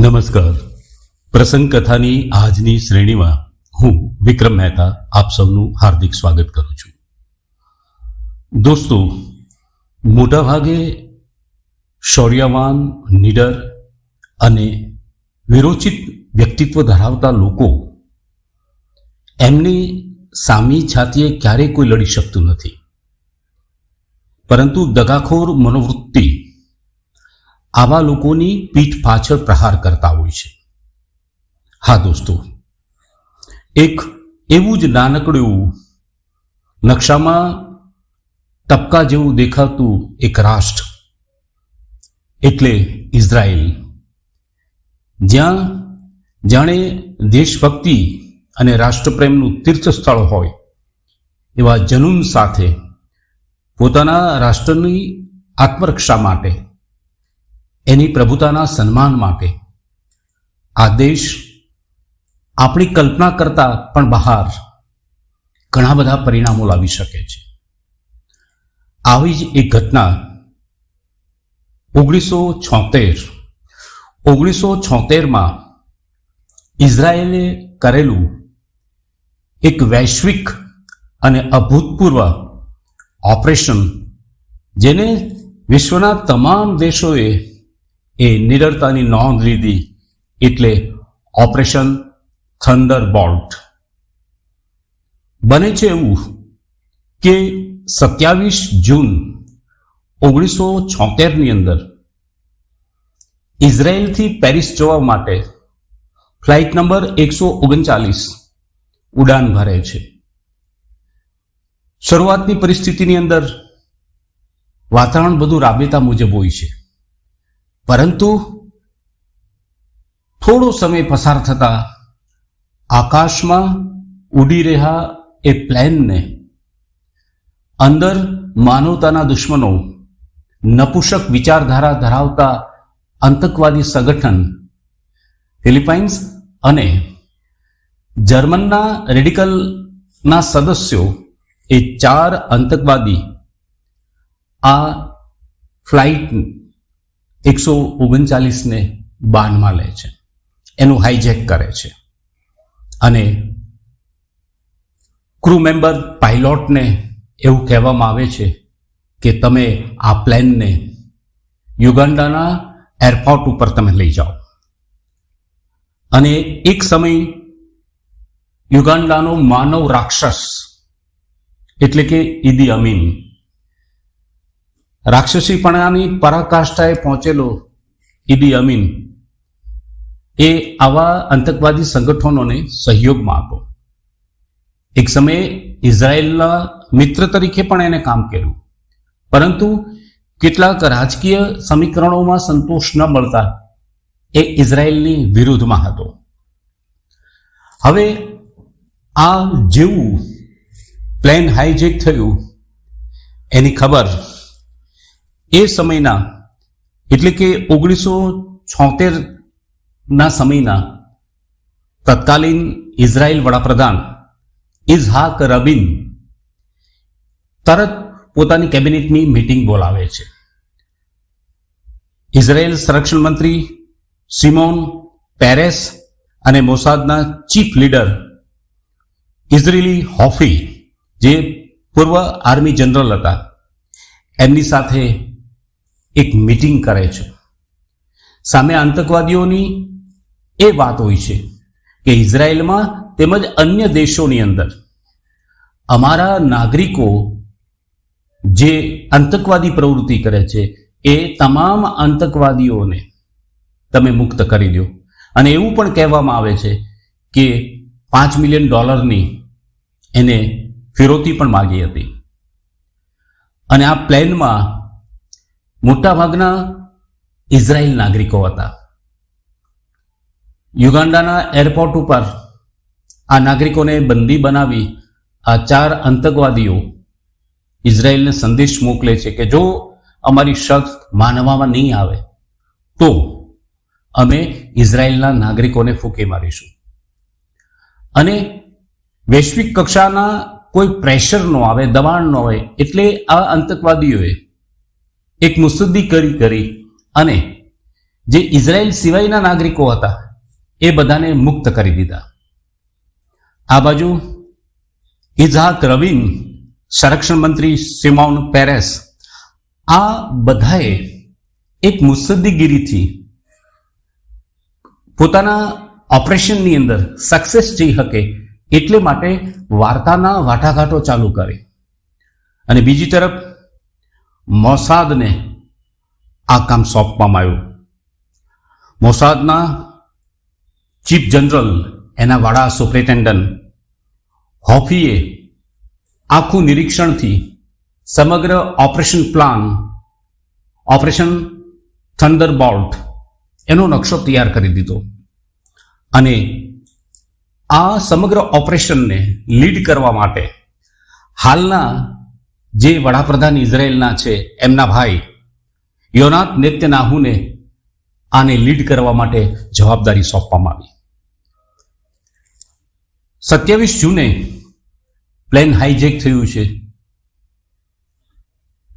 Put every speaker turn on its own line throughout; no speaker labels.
નમસ્કાર. પ્રસંગ કથાની આજની શ્રેણીમાં હું વિક્રમ મહેતા આપ સૌનું હાર્દિક સ્વાગત કરું છું. દોસ્તો, મોટાભાગે શૌર્યવાન, નીડર અને વિરોચિત વ્યક્તિત્વ ધરાવતા લોકો એમની સામી છાતીએ ક્યારેય કોઈ લડી શકતું નથી. પરંતુ દગાખોર મનોવૃત્તિ આવા લોકોની પીઠ પાછળ પ્રહાર કરતા હોય છે. હા દોસ્તો, એક એવું જ નાનકડું નકશામાં ટપકા જેવું દેખાતું એક રાષ્ટ્ર, એટલે ઇઝરાયલ. જ્યાં જાણે દેશભક્તિ અને રાષ્ટ્રપ્રેમનું તીર્થસ્થળ હોય, એવા જનૂન સાથે પોતાના રાષ્ટ્રની આત્મરક્ષા માટે એની પ્રભુતાના સન્માન માટે. આ દેશ આપણી કલ્પના કરતા પણ બહાર ઘણા બધા પરિણામો લાવી શકે છે. આવી જ એક ઘટના ઓગણીસો છોતેર, ઓગણીસો છોતેરમાં ઇઝરાયેલે કરેલું એક વૈશ્વિક અને અભૂતપૂર્વ ઓપરેશન, જેને વિશ્વના તમામ દેશોએ એ નિડરતાની નોંધ લીધી એટલે ઓપરેશન થંડર બોલ્ટ બને છે એવું કે સત્યાવીસ જૂન ઓગણીસો છોતેરની અંદર ઇઝરાયલથી પેરિસ જવા માટે ફ્લાઇટ નંબર એકસો ઓગણચાલીસ ઉડાન ભરે છે. શરૂઆતની પરિસ્થિતિની અંદર વાતાવરણ બધું રાબેતા મુજબ હોય છે. પરંતુ થોડો સમય પસાર થતા આકાશમાં ઉડી રહ્યા એ પ્લેનને અંદર માનવતાના દુશ્મનો નપુષક વિચારધારા ધરાવતા આતંકવાદી સંગઠન ફિલિપાઇન્સ અને જર્મનના રેડિકલના સદસ્યો એ ચાર આતંકવાદી આ ફ્લાઇટ એકસો ઓગણચાલીસને બાનમાં લે છે. એનું હાઈજેક કરે છે. અને ક્રૂ મેમ્બર પાઇલોટને એવું કહેવામાં આવે છે કે તમે આ પ્લેનને યુગાન્ડાના એરપોર્ટ ઉપર તમે લઈ જાઓ. અને એક સમય યુગાન્ડાનો માનવ રાક્ષસ એટલે કે ઈદી અમીન રાક્ષસીપણાની પરાકાષ્ઠાએ પહોંચેલો ઇદી અમીન એ આવા આતંકવાદી સંગઠનોને સહયોગમાં આપો એક સમયે ઇઝરાયેલના મિત્ર તરીકે પણ એને કામ કર્યું. પરંતુ કેટલાક રાજકીય સમીકરણોમાં સંતોષ ન મળતા એ ઇઝરાયેલની વિરુદ્ધમાં હતો. હવે આ જેવું પ્લેન હાઈજેક થયું, એની ખબર એ સમયના, એટલે કે ઓગણીસો છોતેરના સમયના, તત્કાલીન ઇઝરાયલ વડાપ્રધાન ઇઝહાક રબિન તરત પોતાની કેબિનેટની મીટિંગ બોલાવે છે. ઇઝરાયેલ સંરક્ષણ મંત્રી સિમોન પેરેસ અને મોસાદના ચીફ લીડર ઇઝરેલી હોફી, જે પૂર્વ આર્મી જનરલ હતા, એમની સાથે એક મીટિંગ કરે છે. સામે આતંકવાદીઓની એ વાત હોય છે કે ઇઝરાયલમાં તેમજ અન્ય દેશોની અંદર અમારા નાગરિકો જે આતંકવાદી પ્રવૃત્તિ કરે છે એ તમામ આતંકવાદીઓને તમે મુક્ત કરી દો. અને એવું પણ કહેવામાં આવે છે કે પાંચ મિલિયન ડોલરની એને ફિરોતી પણ માગી હતી. અને આ પ્લેનમાં મોટાભાગના ઇઝરાયલ નાગરિકો હતા. યુગાન્ડાના એરપોર્ટ ઉપર આ નાગરિકોને બંદી બનાવી આ ચાર આતંકવાદીઓ ઇઝરાયલને સંદેશ મોકલે છે કે જો અમારી શખ્સ માનવામાં નહીં આવે, તો અમે ઇઝરાયલના નાગરિકોને ફૂંકી મારીશું. અને વૈશ્વિક કક્ષાના કોઈ પ્રેશર ન આવે, દબાણ ન હોય, એટલે આ આતંકવાદીઓએ એક મુસદ્દી કરી કરી અને જે ઇઝરાયલ સિવાયના નાગરિકો હતા, એ બધાને મુક્ત કરી દીધા. આ બાજુ ઇઝહાક રવિન, સંરક્ષણ મંત્રી સિમોન પેરેસ, આ બધાએ એક મુસદ્દીગીરીથી પોતાના ઓપરેશનની અંદર સક્સેસ જઈ શકે એટલે માટે વાર્તાના વાટાઘાટો ચાલુ કરે. અને બીજી તરફ મોસાદને આ કામ સોંપવામાં આવ્યું. મોસાદના ચીફ જનરલ, એના વડા સુપ્રિન્ટેન્ડન્ટ હોફીએ આખું નિરીક્ષણથી સમગ્ર operation plan, operation thunder bolt એનો નકશો તૈયાર કરી દીધો. અને આ સમગ્ર ઓપરેશનને લીડ કરવા માટે હાલના જે વડાપ્રધાન ઇઝરાયેલના છે, એમના ભાઈ યોનાથ નેત્યનાહુને આને લીડ કરવા માટે જવાબદારી સોંપવામાં આવી. સત્યાવીસ જૂને પ્લેન હાઈજેક થયું છે.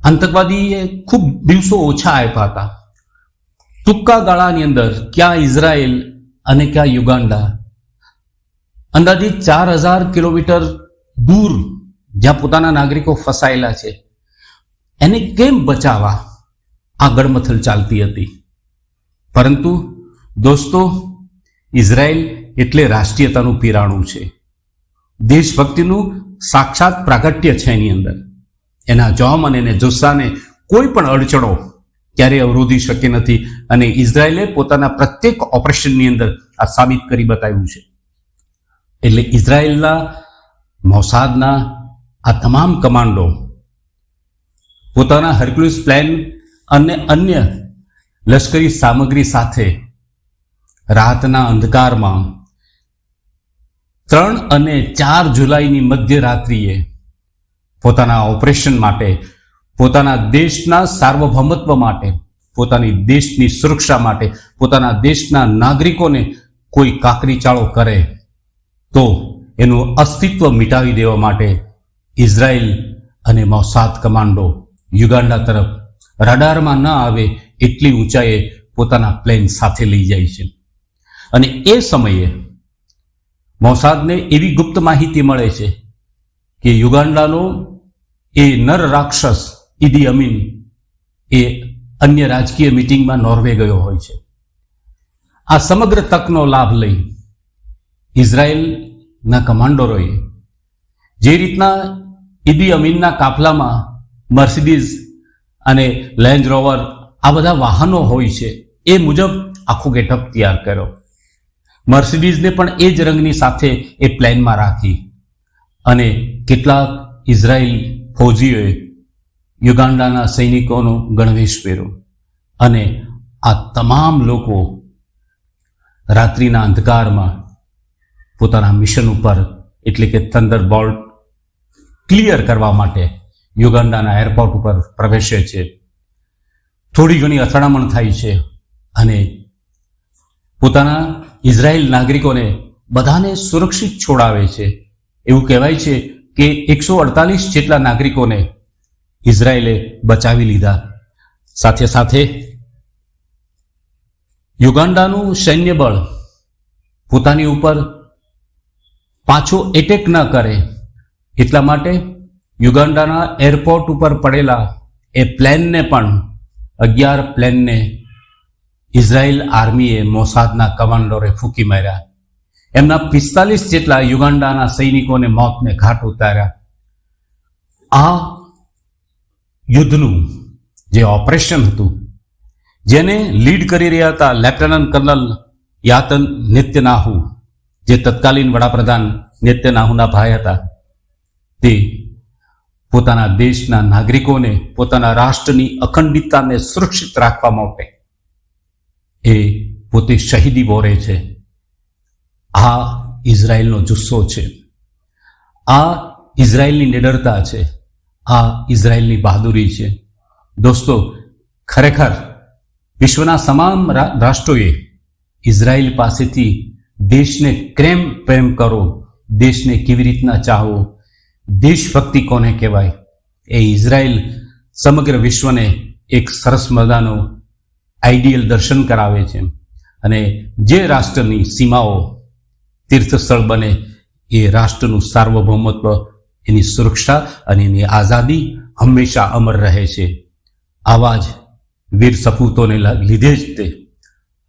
આતંકવાદીએ ખૂબ દિવસો ઓછા આપ્યા હતા. ટૂંકા ગાળાની અંદર ક્યાં ઇઝરાયલ અને ક્યાં યુગાન્ડા અંદાજિત ચાર હજાર કિલોમીટર દૂર જ્યાં પોતાના નાગરિકો ફસાયેલા છે. એને કેમ બચાવવા આ ગડમથલ ચાલતી હતી? પરંતુ દોસ્તો, ઇઝરાયલ એટલે રાષ્ટ્રીયતાનું પીરાણું છે. દેશભક્તિનું સાક્ષાત પ્રાગટ્ય છે એની અંદર. એના જોમ અને એને જુસ્સાને કોઈ પણ અડચણો ક્યારેય અવરોધી શકી નથી અને ઇઝરાયલે પોતાના પ્રત્યેક ઓપરેશનની અંદર આ સાબિત કરી બતાવ્યું છે. એટલે ઇઝરાયલના મોસાદના આ તમામ કમાન્ડો પોતાના હર્ક્યુલિસ પ્લેન અને અન્ય લશ્કરી સામગ્રી સાથે રાતના અંધકારમાં ત્રણ અને ચાર જુલાઈની મધ્યરાત્રિએ પોતાના ઓપરેશન માટે, પોતાના દેશના સાર્વભૌમત્વ માટે, પોતાની દેશની સુરક્ષા માટે, પોતાના દેશના નાગરિકોને કોઈ કાકરી ચાળો કરે તો એનું અસ્તિત્વ મિટાવી દેવા માટે ઇઝરાયલ અને મોસાદ કમાન્ડો યુગાન્ડા તરફ રડારમાં ન આવે એટલી ઊંચાઈએ પોતાના પ્લેન સાથે લઈ જાય છે. અને એ સમયે મોસાદને એવી ગુપ્ત માહિતી મળે છે કે યુગાન્ડાનો એ નર રાક્ષસ ઈદી અમીન એ અન્ય રાજકીય મિટિંગમાં નોર્વે ગયો હોય છે. આ સમગ્ર તકનો લાભ લઈ ઇઝરાયલના કમાન્ડરોએ જે રીતના ઈદી અમીનના કાફલામાં મર્સિડીઝ અને લેન્જ રોવર આ બધા વાહનો હોય છે. એ મુજબ આખો ગેટઅપ તૈયાર કર્યો. મર્સિડીઝને પણ એ જ રંગની સાથે એ પ્લેનમાં રાખી. અને કેટલાક ઇઝરાયલ ફૌજીઓએ યુગાન્ડાના સૈનિકોનો ગણવેશ પહેર્યો. અને આ તમામ લોકો રાત્રિના અંધકારમાં પોતાના મિશન ઉપર, એટલે કે થંડર બોલ્ટ ક્લિયર કરવા માટે યુગાન્ડાના એરપોર્ટ ઉપર પ્રવેશે છે. થોડી ઘણી અથડામણ થાય છે અને પોતાના ઇઝરાયલ નાગરિકોને બધાને સુરક્ષિત છોડાવે છે. એવું કહેવાય છે કે એકસો અડતાલીસ જેટલા નાગરિકોને ઇઝરાયેલે બચાવી લીધા. સાથે સાથે યુગાન્ડાનું સૈન્ય બળ પોતાની ઉપર પાછો એટેક ન કરે એટલા માટે યુગાન્ડાના એરપોર્ટ ઉપર પડેલા એ પ્લેનને પણ અગિયાર પ્લેનને ઇઝરાયલ આર્મીએ મોસાદના કમાન્ડોરે ફૂંકી માર્યા. એમના પિસ્તાલીસ જેટલા યુગાન્ડાના સૈનિકોને મોતને ઘાટ ઉતાર્યા. આ યુદ્ધનું જે ઓપરેશન હતું, જેને લીડ કરી રહ્યા હતા લેફ્ટનન્ટ કર્નલ યાતન નિત્યનાહુ, જે તત્કાલીન વડાપ્રધાન નિત્યનાહુના ભાઈ હતા તે પોતાના દેશના નાગરિકોને, પોતાના રાષ્ટ્રની અખંડિતતાને સુરક્ષિત રાખવા માટે એ પોતે શહીદી બોરે છે. આ ઇઝરાયલનો જુસ્સો છે. આ ઇઝરાયલની નિડરતા છે. આ ઇઝરાયલની બહાદુરી છે. દોસ્તો, ખરેખર વિશ્વના તમામ રાષ્ટ્રોએ ઇઝરાયલ પાસેથી દેશને કેમ પ્રેમ કરો, દેશને કેવી રીતના ચાહવો દેશભક્તિ કોને કહેવાય? એ ઇઝરાયલ સમગ્ર વિશ્વને એક સરસ મજાનું આઈડિયલ દર્શન કરાવે છે. અને જે રાષ્ટ્રની સીમાઓ તીર્થસ્થળ બને, એ રાષ્ટ્રનું સાર્વભૌમત્વ, એની સુરક્ષા અને એની આઝાદી હંમેશા અમર રહે છે. આવા જ વીર સપૂતોને લીધે જ તે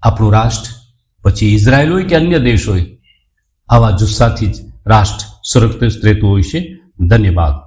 આપણું રાષ્ટ્ર, પછી ઇઝરાયલ હોય કે અન્ય દેશ હોય, આવા જુસ્સાથી જ રાષ્ટ્ર સુરક્ષિત રહેતું હોય છે. ધન્યવાદ.